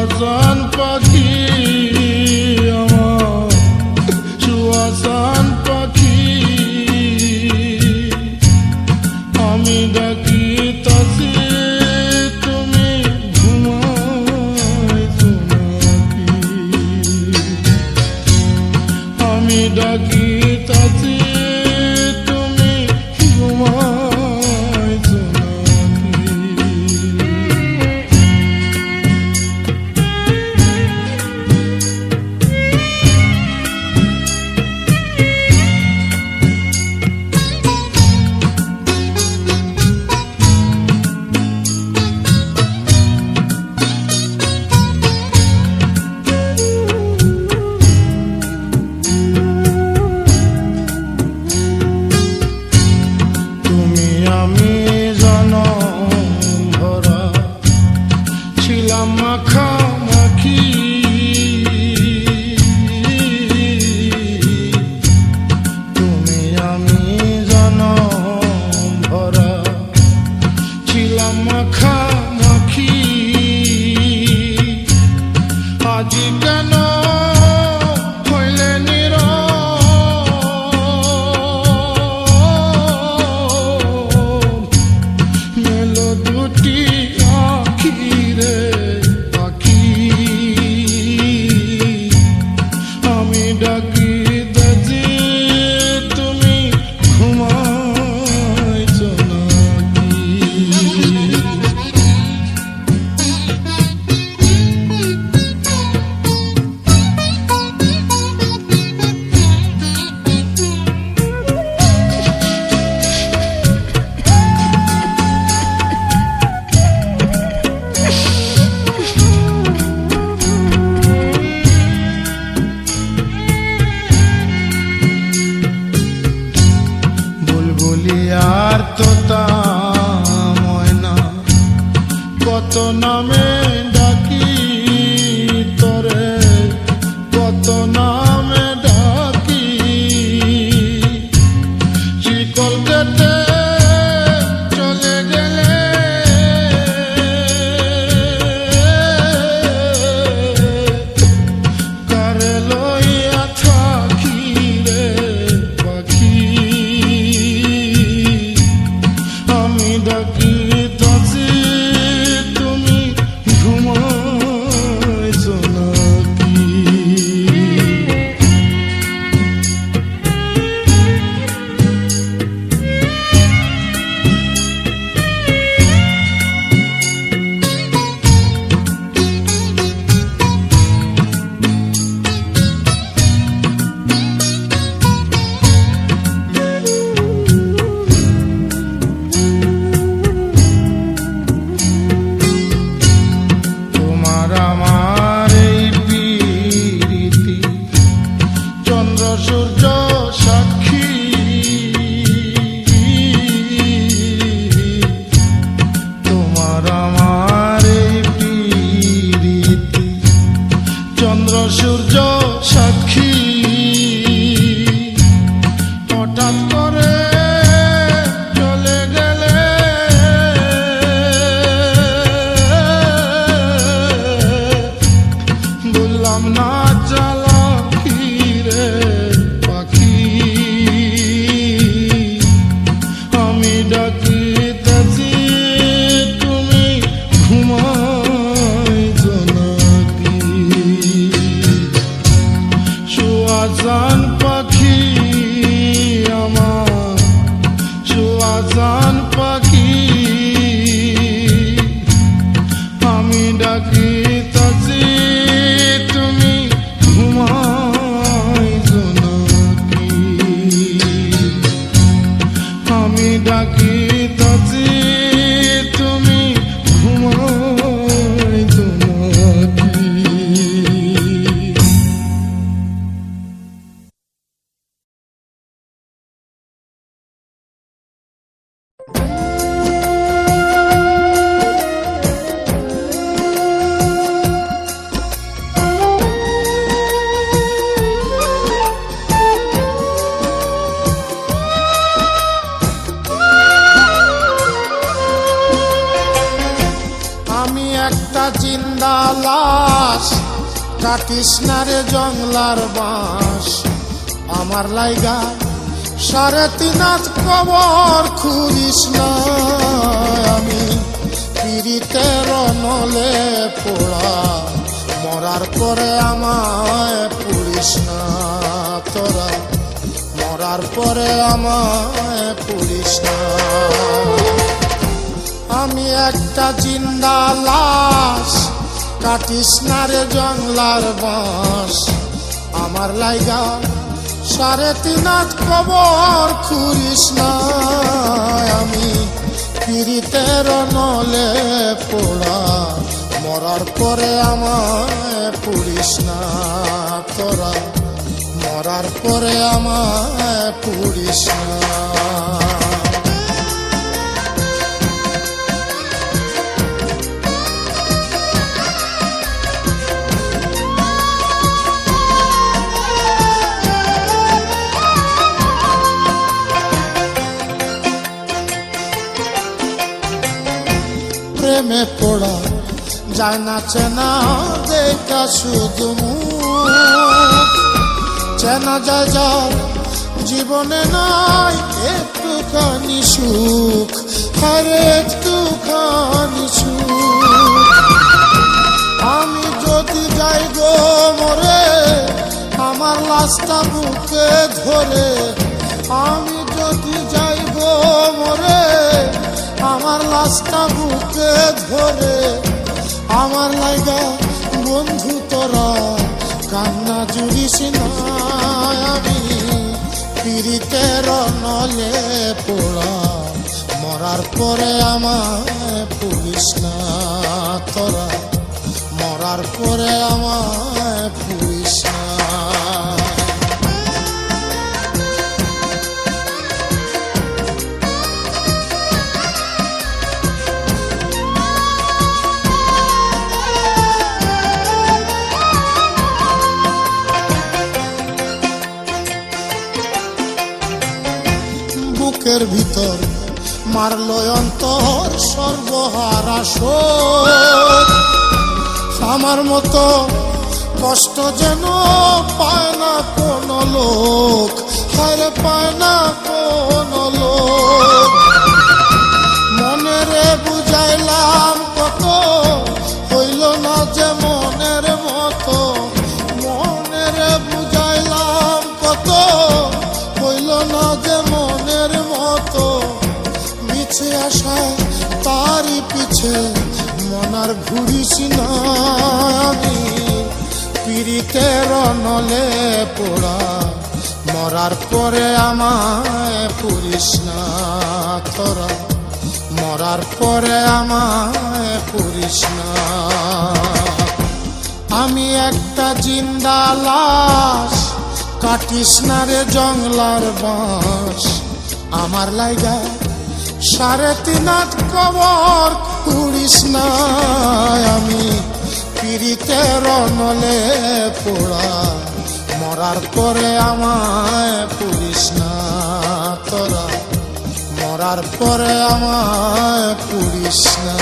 বাজান পাখি Magic. no me একটা জিন্দা লাশ কৃষ্ণার জংলার বাঁশ আমার লাইগা সাড়ে তিন কবর খুঁড়িস না। আমি পিড়িতে নলে পোড়া, মরার পরে আমায় পুলিশ না তোরা। মরার পরে আমায় পুলিশ না। আমি একটা জিন্দা লাশ, কাটিস না রে জংলার বাঁশ আমার লাইগা সাড়ে তিন আট কবর খুরিস না। আমি পিড়িতের নলে পোড়া, মরার পরে আমায় পুরিস না তোরা। মরার পরে আমায় পুরিস না। প্রেমে পড়া, যায় না চেনা, দেখা শুধু চেনা যায় যার জীবনে নাই, একটুখানি সুখ। আরে একটুখানি সুখ। আমি যদি যাই গো মরে, আমার লাশটা বুকে ধরে, আমি যদি যাই আমার লাশটা বুকে ধরে আমার লাইগা বন্ধু তোরা। কান্না জুড়িস না আমি পিড়িতের নলে পোড়া। মরার পরে আমায় পুলিশ না তোরা। মরার পরে আমায় মারল তোর সর্বহারা শোক। আমার মতো কষ্ট যেন পায় না কোন লোক। হারে পায় না কোন লোক। মিছে আসায় তারই পিছে মনার ঘুরিস না আমি। পিড়িতের নলে পোড়া, মরার পরে আমায় পুরিস না তোরা। মরার পরে আমায় পুরিস না। আমি একটা জিন্দা লাশ, কাটিস না রে জংলার বাঁশ আমার লাইগা সাড়ে তিন আট কবর কুড়িস না আমি। পিড়িতের নলে পোড়া, মরার পরে আমায় পুরিস না তোরা। মরার পরে আমায় পুরিস না।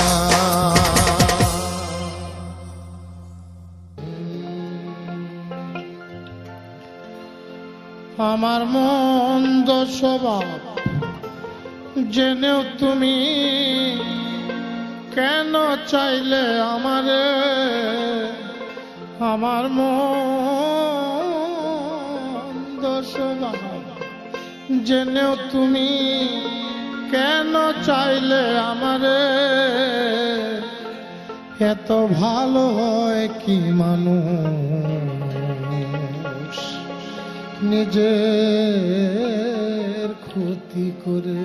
আমার মন্দ স্বভাব জেনেও তুমি কেন চাইলে আমারে? আমার স্বভাব জেনেও তুমি কেন চাইলে আমারে? এত ভালো হয় কি মানুষ নিজের ক্ষতি করে?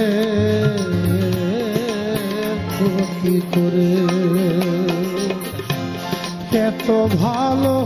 ক্ষতি করে? এত ভালো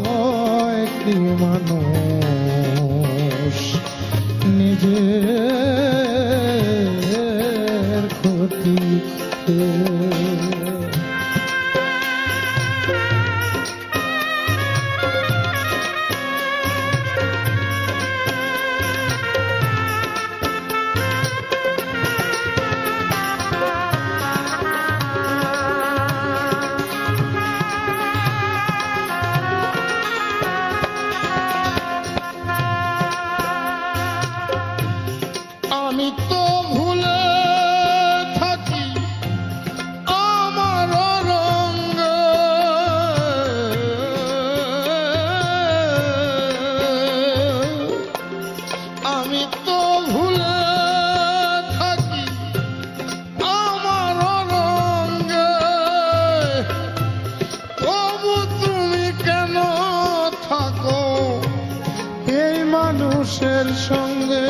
সঙ্গে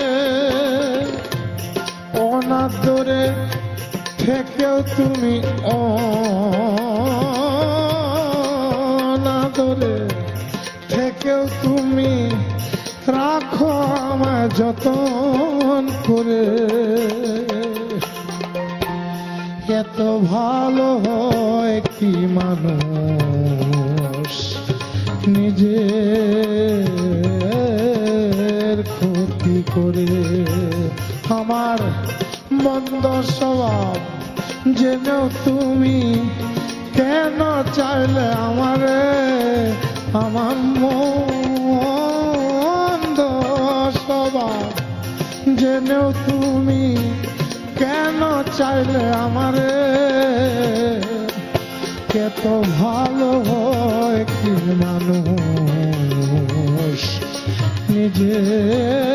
অনাদরে থেকেও তুমি অনাদরে থেকেও তুমি রাখো আমায় যতন করে। এত ভালো হয় কি মানুষ? করে আমার মন্দ স্বভাব জেনেও তুমি কেন চাইলে আমারে? আমার মন্দ স্বভাব জেনেও তুমি কেন চাইলে আমারে? কত ভালো হয়, কি মানুষ? নিজের